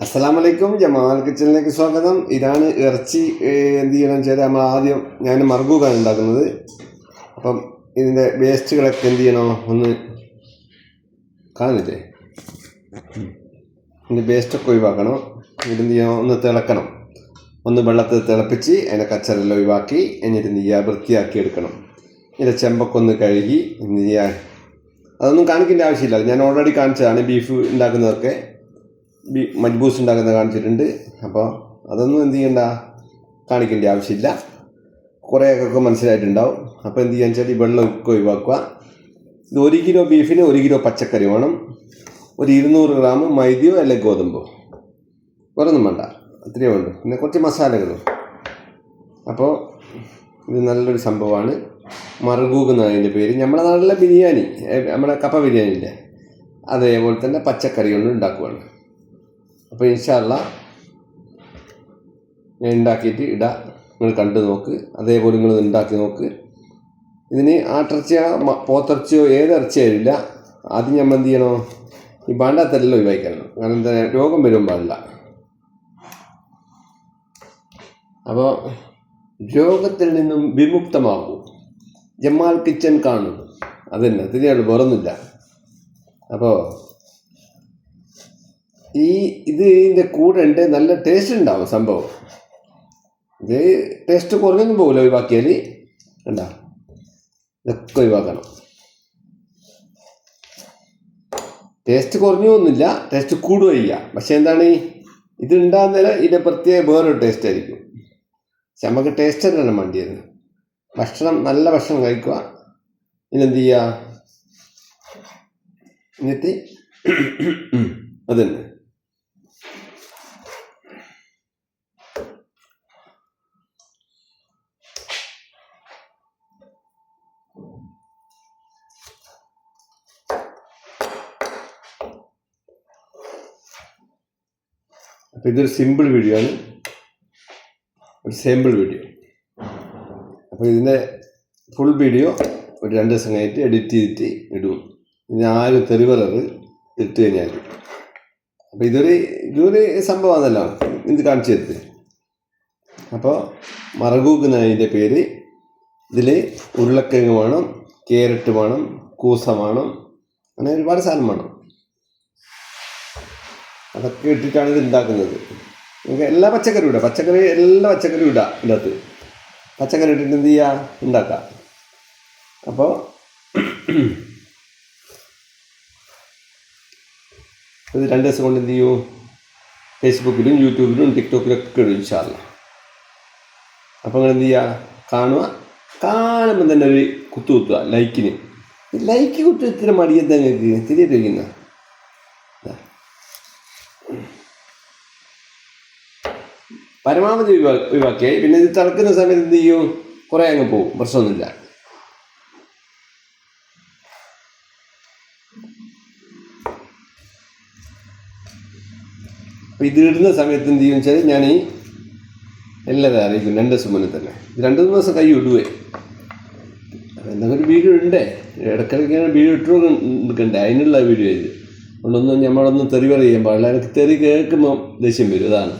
അസ്സലാമലൈക്കും ജമാൽ കിച്ചണിലേക്ക് സ്വാഗതം. ഇതാണ് ഇറച്ചി എന്ത് ചെയ്യണം ചെയ്താൽ നമ്മൾ ആദ്യം ഞാൻ മർഗൂക്കാണ് ഉണ്ടാക്കുന്നത്. അപ്പം ഇതിന്റെ വേസ്റ്റുകളൊക്കെ എന്ത് ചെയ്യണോ ഒന്ന് കാണുന്നില്ലേ? ഉം. ഇതിന്റെ വേസ്റ്റൊക്കെ ഒഴിവാക്കണം. ഇതെന്ത് ചെയ്യണം? ഒന്ന് തിളക്കണം. ഒന്ന് വെള്ളത്തിൽ തിളപ്പിച്ച് അതിന്റെ കച്ചറെല്ലാം ഒഴിവാക്കി എന്നിട്ട് എന്ത് ചെയ്യുക? വൃത്തിയാക്കി എടുക്കണം. ഇതിന്റെ ചെമ്പൊക്കെ ഒന്ന് കഴുകി എന്ത് ചെയ്യുക? അതൊന്നും കാണിക്കേണ്ട ആവശ്യമില്ല. ഞാൻ ഓൾറെഡി കാണിച്ചതാണ് ബീഫ് ഉണ്ടാക്കുന്നതൊക്കെ. മജ്ബൂസ് ഉണ്ടാക്കുന്നത് കാണിച്ചിട്ടുണ്ട്. അപ്പോൾ അതൊന്നും എന്ത് ചെയ്യണ്ട. കാണിക്കേണ്ട ആവശ്യമില്ല. കുറേ ഒക്കെ മനസ്സിലായിട്ടുണ്ടാവും. അപ്പോൾ എന്ത് ചെയ്യാന്ന് വെച്ചാൽ ഈ വെള്ളം ഒക്കെ ഒഴിവാക്കുക. ഇത് ഒരു കിലോ ബീഫിന് ഒരു കിലോ പച്ചക്കറി വേണം. ഒരു ഇരുന്നൂറ് ഗ്രാം മൈദയോ അല്ലെങ്കിൽ ഗോതമ്പോ? വേറൊന്നും വേണ്ട. അത്രയേ വേണ്ടു പിന്നെ കുറച്ച് മസാലകളും. അപ്പോൾ ഇത് നല്ലൊരു സംഭവമാണ്. മറുകൂക്ക് അതിന്റെ പേര്. നമ്മുടെ നാട്ടിലെ ബിരിയാണി നമ്മുടെ കപ്പ ബിരിയാണി ഇല്ലേ അതേപോലെ തന്നെ പച്ചക്കറി കൊണ്ട് ഉണ്ടാക്കുവാണ്. അപ്പോൾ ഇൻഷാല്ല ഞാൻ ഉണ്ടാക്കിയിട്ട് ഇടാം. നിങ്ങൾ കണ്ടു നോക്ക്. അതേപോലെ നിങ്ങൾ ഉണ്ടാക്കി നോക്ക്. ഇതിന് ആട്ടിറച്ചിയോ പോത്തിറച്ചിയോ ഏത് ഇറച്ചിയായില്ല ആദ്യം നമ്മൾ എന്ത് ചെയ്യണോ? ഈ ബാണ്ടാത്തെല്ലാം ഒഴിവാക്കണം കാരണം എന്താ രോഗം വരും പാടില്ല അപ്പോൾ രോഗത്തിൽ നിന്നും വിമുക്തമാകൂ. ജമാൽ കിച്ചൻ കാണും. അതന്നെ തിരിയാണ് വേറൊന്നുമില്ല. അപ്പോൾ ഈ ഇത് ഇതിന്റെ കൂടെ ഉണ്ട് നല്ല ടേസ്റ്റ് ഉണ്ടാവും സംഭവം. ഇത് ടേസ്റ്റ് കുറഞ്ഞൊന്നും പോകില്ല ഒഴിവാക്കിയാൽ കണ്ട? ഇതൊക്കെ ഒഴിവാക്കണം. ടേസ്റ്റ് കുറഞ്ഞു ഒന്നുമില്ല ടേസ്റ്റ് കൂടുകയില്ല. പക്ഷെ എന്താണ്? ഇത് ഉണ്ടാകുന്നേരം ഇതിന്റെ പ്രത്യേക വേറൊരു ടേസ്റ്റ് ആയിരിക്കും. പക്ഷെ നമുക്ക് ടേസ്റ്റ് തന്നെയാണ് വേണ്ടിയത്. ഭക്ഷണം നല്ല ഭക്ഷണം കഴിക്കുക. പിന്നെന്ത് ചെയ്യുക? എന്നിട്ട് അതന്നെ. അപ്പോൾ ഇതൊരു സിമ്പിൾ വീഡിയോ ആണ്. ഒരു സാമ്പിൾ വീഡിയോ അപ്പോൾ ഇതിന്റെ ഫുൾ വീഡിയോ ഒരു രണ്ട് ദിവസം കഴിഞ്ഞിട്ട് എഡിറ്റ് ചെയ്തിട്ട് ഇടും. ഇനി ആരും തെരുവറത് ഇട്ട് കഴിഞ്ഞാൽ അപ്പോൾ ഇതൊരു ഇതൊരു സംഭവമാണല്ലോ. ഇത് കാണിച്ചു തരുത് അപ്പോൾ മറകൂക്ക് എന്നതിന്റെ പേര്. ഇതിൽ ഉരുളക്കിഴങ്ങ് വേണം കേരറ്റ് വേണം കൂസ വേണം അങ്ങനെ ഒരുപാട് സാധനം വേണം. അതൊക്കെ ഇട്ടിട്ടാണ് ഇത് ഉണ്ടാക്കുന്നത് നമുക്ക് എല്ലാ പച്ചക്കറിയും ഇടാം. പച്ചക്കറി എല്ലാ പച്ചക്കറിയും ഇടാം ഇതിന്റെ അകത്ത് പച്ചക്കറി ഇട്ടിട്ട് എന്ത് ചെയ്യുക ഉണ്ടാക്കാം. അപ്പോൾ ഇത് രണ്ട് ദിവസം കൊണ്ട് എന്ത് ചെയ്യൂ? ഫേസ്ബുക്കിലും യൂട്യൂബിലും ടിക്ടോക്കിലും ഒക്കെ ഇടും ഇൻഷാല്ല അപ്പോൾ നിങ്ങൾ എന്ത് ചെയ്യുക കാണുക. കാണുമ്പോൾ തന്നെ ഒരു കുത്തു കുത്തുക. ലൈക്കിന്. ലൈക്ക് കുത്തു ഇത്ര മടിയെന്താ നിങ്ങൾക്ക്? തിരിയിട്ട് വയ്ക്കുന്ന പരമാവധി ഒഴിവാ ഒഴിവാക്കിയാൽ പിന്നെ ഇത് തിളക്കുന്ന സമയത്ത് എന്ത് ചെയ്യും? കുറേ അങ്ങ് പോകും പ്രശ്നമൊന്നുമില്ല. ഇത് ഇടുന്ന സമയത്ത് എന്ത് ചെയ്യും വെച്ചാൽ ഞാൻ ഈ എല്ലാം അറിയിക്കും രണ്ട് ദിവസം മുന്നേ തന്നെ. രണ്ട് മൂന്ന് ദിവസം കൈ ഇടുവേ. എന്തെങ്കിലും വീഡിയോ ഉണ്ടേ ഇടയ്ക്കിടയ്ക്ക് വീഡിയോ ഇട്ടു എടുക്കണ്ടേ? അതിനുള്ള വീഡിയോ ഇത്. അതുകൊണ്ടൊന്നും നമ്മളൊന്നും തെറി പറയാൻ പാടില്ല. എനിക്ക് തെറി കേൾക്കുമ്പോൾ ദേഷ്യം വരും. അതാണ്.